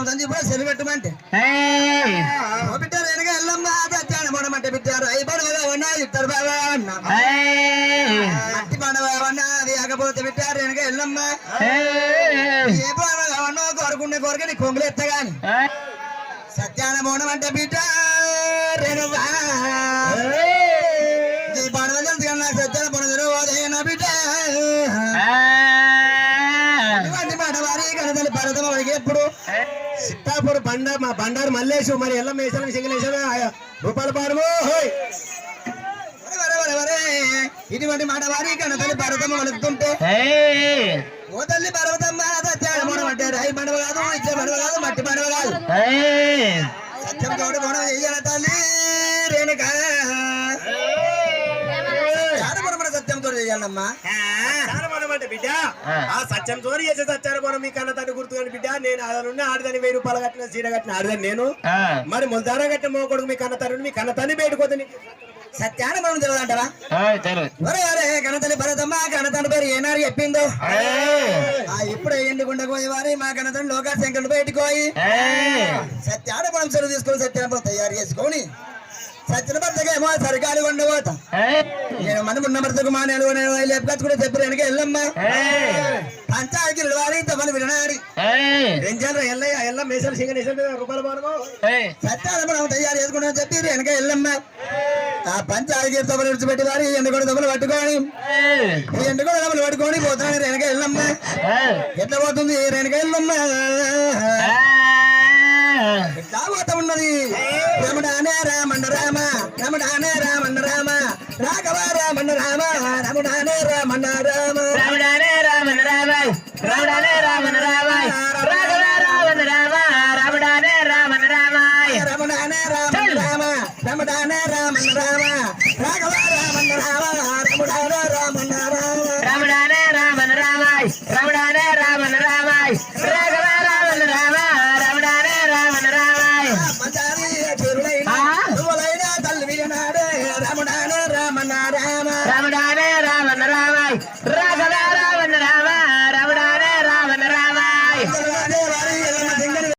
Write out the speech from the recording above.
మనం ఇప్పుడు సెలు పెట్టమంటే. బిడ్డ రేణుగా ఎల్లమ్మ సత్యాన్ని మొడమంటే బిడ్డారు అయి పడవగా ఉన్నా ఇద్దరు బాగా ఏయ్, మట్టి పండవ ఉన్నా అది ఆకపోతే బిడ్డారు రేణుగా ఎల్లమ్మ. ఏ పండవ ఉన్నా కోరుకునే కోరిక నీ కొంగులు ఎత్తగాని సత్యాన మొడమంటే బిడ్డ రేణుగా ఈ పండవ తెలుసు కన్నా సత్యాన పండుగ ఓదైన బిడ్డ. ఎప్పుడు? సిట్టాపూర్ బండ మా బండారు మల్లేశు మరి ఎల్ల మేసాలు సింగలేశారు రూపాయల పాడము. ఇటువంటి మాట వారి కనతల్లి వలుకుతుంటే ఏయ్, ఓ తల్లి భరతమ్మ సత్యాన్ని మూడం అంటే రాయి పండుగ కాదు ఇచ్చే పండుగ కాదు మట్టి పండుగ కాదు. సత్యం తోడు మూడం చెయ్యాల తల్లి. సత్యం తోడు చెయ్యాలమ్మా అనమాట బిడ్డ ఆ. ఆ సత్యం తోని చేసే సత్యాన్ని మనం మీ కన్న తండ్రి గుర్తుకొని బిడ్డ నేను అదనున్న ఆడదని వెయ్యి రూపాయలు కట్టిన చీర కట్టిన ఆడదని నేను. ఆ, మరి ముల్దారా కట్టిన మో కొడుకు మీ కన్న తండ్రి మీ కన్న తండ్రి బయటకోతే సత్యాన్ని మనం తెలియదంటారా భరతమ్మ కనతల్లి పేరు ఏనారు చెప్పిందో? ఇప్పుడే ఎండుకుండ పోయి వారి మా కనతండ్రి లోకా శంకరుడు బయటకోయి ఏయ్, సత్యానపడం చెరువు తీసుకొని సత్యానపడం తయారు చేసుకొని సత్యన భర్తకేమో సరికాలు కొండబోతా ఏయ్, నేను మన ఉన్న భర్తకు మా నేను లేపుకొచ్చు కూడా చెప్పి వెనక ఏయ్, పంచాయతీ వారి తమను విననాడి. రెంజాలు ఎల్లయ్య ఎల్ల మేసాలు సింగ నేసాలు రూపాయలు సత్యానపడం తయారు చేసుకుని చెప్పి వెనక ఎల్లమ్మ ఆ పంచాయతీ తమలు విడిచిపెట్టి వారి ఎండుకొండ తమలు పట్టుకొని. ఈ ఎండుకొండ తమలు పట్టుకొని పోతున్నాను వెనక ఏయ్, ఎట్లా పోతుంది వెనక పోతా ఉన్నది. రమణానే రామన్న రామ రమణానే రామన్న రామ రాఘవ రామన్న రామ రమణానే రామన్న రామ. రాముడానే రామన రామాయ్ రాముడానే రామన రామాయ్ రాఘవ రామన రామ రాముడానే రామన్న రామ. రమణానే రామన్న రామ రాఘవ రామన్న రామ రమణానే రామన్న రామ రాముడానే